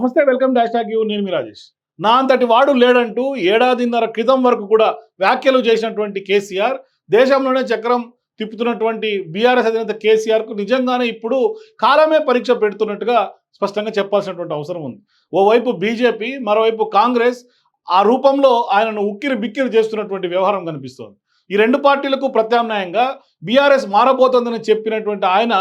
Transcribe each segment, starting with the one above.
నమస్తే welcome dash talk you. నేను మీ రాజేష్. నా అంతటి వాడు లేడంటూ ఏడాదిన్నర క్రితం వరకు కూడా వ్యాఖ్యలు చేసినటువంటి కేసీఆర్ దేశంలోనే చక్రం తిప్పుతున్నటువంటి బీఆర్ఎస్ అధినేత కేసీఆర్కు నిజంగానే ఇప్పుడు కాలమే పరీక్ష పెడుతున్నట్టుగా స్పష్టంగా చెప్పాల్సినటువంటి అవసరం ఉంది. ఓవైపు బీజేపీ మరోవైపు కాంగ్రెస్ ఆ రూపంలో ఆయనను ఉక్కిరి బిక్కిరి చేస్తున్నటువంటి వ్యవహారం కనిపిస్తోంది. ఈ రెండు పార్టీలకు ప్రత్యామ్నాయంగా బీఆర్ఎస్ మారబోతోందని చెప్పినటువంటి ఆయన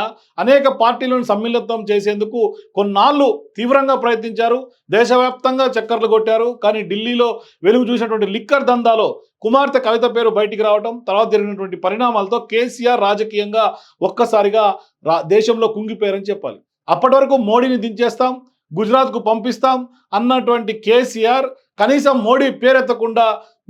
అనేక పార్టీలను సమ్మిళితం చేసేందుకు కొన్నాళ్ళు తీవ్రంగా ప్రయత్నించారు. దేశవ్యాప్తంగా చక్కర్లు కొట్టారు. కానీ ఢిల్లీలో వెలుగు చూసినటువంటి లిక్కర్ దందాలో కుమార్తె కవిత పేరు బయటికి రావడం తర్వాత జరిగినటువంటి పరిణామాలతో కేసీఆర్ రాజకీయంగా ఒక్కసారిగా రా దేశంలో కుంగిపోయారని చెప్పాలి. అప్పటి వరకు మోడీని దించేస్తాం గుజరాత్కు పంపిస్తాం అన్నటువంటి కేసీఆర్ కనీసం మోడీ పేరెత్తకుండా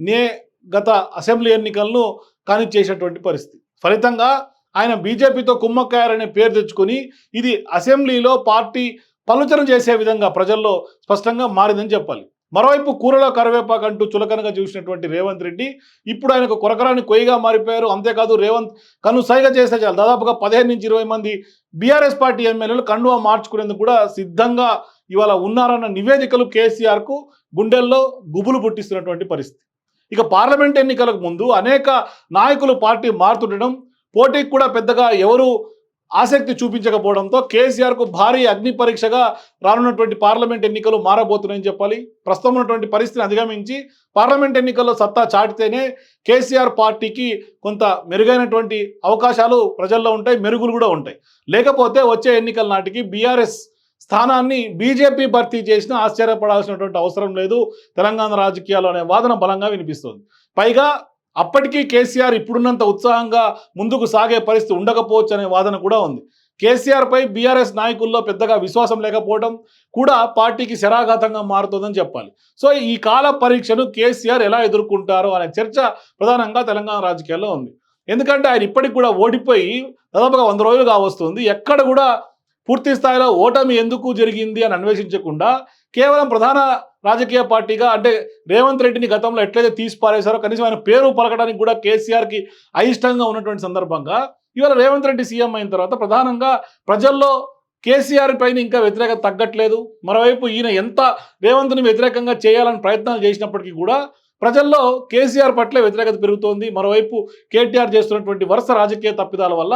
నే గత అసెంబ్లీ ఎన్నికలను కానిచ్చేసినటువంటి పరిస్థితి. ఫలితంగా ఆయన బీజేపీతో కుమ్మక్కాయారనే పేరు తెచ్చుకొని ఇది అసెంబ్లీలో పార్టీ పలుచన చేసే విధంగా ప్రజల్లో స్పష్టంగా మారిందని చెప్పాలి. మరోవైపు కూరలో కరివేపాకు అంటూ చులకనగా చూసినటువంటి రేవంత్ రెడ్డి ఇప్పుడు ఆయనకు కొరకరాని కొయ్యగా మారిపోయారు. అంతేకాదు రేవంత్ కను సైగ చేస్తే చాలు. దాదాపుగా పదిహేను నుంచి ఇరవై మంది బీఆర్ఎస్ పార్టీ ఎమ్మెల్యేలు కండువా మార్చుకునేందుకు కూడా సిద్ధంగా ఇవాళ ఉన్నారన్న నివేదికలు కేసీఆర్కు గుండెల్లో గుబులు పుట్టిస్తున్నటువంటి పరిస్థితి. ఇక పార్లమెంట్ ఎన్నికలకు ముందు అనేక నాయకులు పార్టీ మారుతుండడం పోటీకి కూడా పెద్దగా ఎవరు ఆసక్తి చూపించకపోవడంతో కేసీఆర్కు భారీ అగ్ని పరీక్షగా రానున్నటువంటి పార్లమెంట్ ఎన్నికలు మారబోతున్నాయని చెప్పాలి. ప్రస్తుతం ఉన్నటువంటి పరిస్థితిని అధిగమించి పార్లమెంట్ ఎన్నికల్లో సత్తా చాటితేనే కేసీఆర్ పార్టీకి కొంత మెరుగైనటువంటి అవకాశాలు ప్రజల్లో ఉంటాయి మెరుగులు కూడా ఉంటాయి. లేకపోతే వచ్చే ఎన్నికల నాటికి బీఆర్ఎస్ స్థానాన్ని బీజేపీ భర్తీ చేసినా ఆశ్చర్యపడాల్సినటువంటి అవసరం లేదు. తెలంగాణ రాజకీయాల్లో అనే వాదన బలంగా వినిపిస్తుంది. పైగా అప్పటికీ కేసీఆర్ ఇప్పుడున్నంత ఉత్సాహంగా ముందుకు సాగే పరిస్థితి ఉండకపోవచ్చు అనే వాదన కూడా ఉంది. కేసీఆర్పై బీఆర్ఎస్ నాయకుల్లో పెద్దగా విశ్వాసం లేకపోవడం కూడా పార్టీకి శరాఘాతంగా మారుతుందని చెప్పాలి. సో ఈ కాల పరీక్షను కేసీఆర్ ఎలా ఎదుర్కొంటారో అనే చర్చ ప్రధానంగా తెలంగాణ రాజకీయాల్లో ఉంది. ఎందుకంటే ఆయన ఇప్పటికి కూడా ఓడిపోయి దాదాపుగా వంద రోజులుగా వస్తుంది. ఎక్కడ కూడా పూర్తి స్థాయిలో ఓటమి ఎందుకు జరిగింది అని అన్వేషించకుండా కేవలం ప్రధాన రాజకీయ పార్టీగా అంటే రేవంత్ రెడ్డిని గతంలో ఎట్లయితే తీసి పారేశారో కనీసం ఆయన పేరు పలకడానికి కూడా కేసీఆర్కి అయిష్టంగా ఉన్నటువంటి సందర్భంగా ఇవాళ రేవంత్ రెడ్డి సీఎం అయిన తర్వాత ప్రధానంగా ప్రజల్లో కేసీఆర్ పైన ఇంకా వ్యతిరేకత తగ్గట్లేదు. మరోవైపు ఈయన ఎంత రేవంత్ని వ్యతిరేకంగా చేయాలని ప్రయత్నాలు చేసినప్పటికీ కూడా ప్రజల్లో కేసీఆర్ పట్లే వ్యతిరేకత పెరుగుతోంది. మరోవైపు కేటీఆర్ చేస్తున్నటువంటి వరుస రాజకీయ తప్పిదాల వల్ల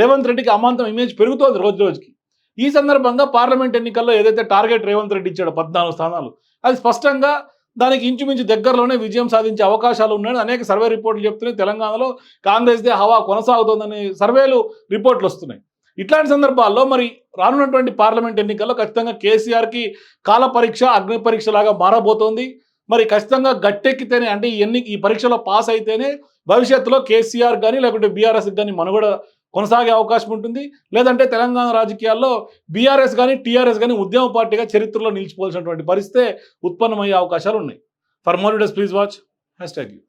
రేవంత్ రెడ్డికి అమాంతం ఇమేజ్ పెరుగుతోంది రోజు రోజుకి. ఈ సందర్భంగా పార్లమెంట్ ఎన్నికల్లో ఏదైతే టార్గెట్ రేవంత్ రెడ్డి ఇచ్చాడో పద్నాలుగు స్థానాలు అది స్పష్టంగా దానికి ఇంచుమించు దగ్గరలోనే విజయం సాధించే అవకాశాలు ఉన్నాయని అనేక సర్వే రిపోర్ట్లు చెప్తున్నాయి. తెలంగాణలో కాంగ్రెస్దే హవా కొనసాగుతోందని సర్వేలు రిపోర్ట్లు వస్తున్నాయి. ఇట్లాంటి సందర్భాల్లో మరి రానున్నటువంటి పార్లమెంట్ ఎన్నికల్లో ఖచ్చితంగా కేసీఆర్కి కాల పరీక్ష అగ్ని పరీక్ష లాగా మారబోతోంది. మరి ఖచ్చితంగా గట్టెక్కితేనే అంటే ఈ ఎన్ని ఈ పరీక్షలో పాస్ అయితేనే భవిష్యత్తులో కేసీఆర్ కానీ లేకుంటే బీఆర్ఎస్ కానీ మనుగడ కొనసాగే అవకాశం ఉంటుంది. లేదంటే తెలంగాణ రాజకీయాల్లో బీఆర్ఎస్ కానీ టీఆర్ఎస్ కానీ ఉద్యమ పార్టీగా చరిత్రలో నిలిచిపోవాల్సినటువంటి పరిస్థితే ఉత్పన్నమయ్యే అవకాశాలు ఉన్నాయి. For more days please watch hashtag you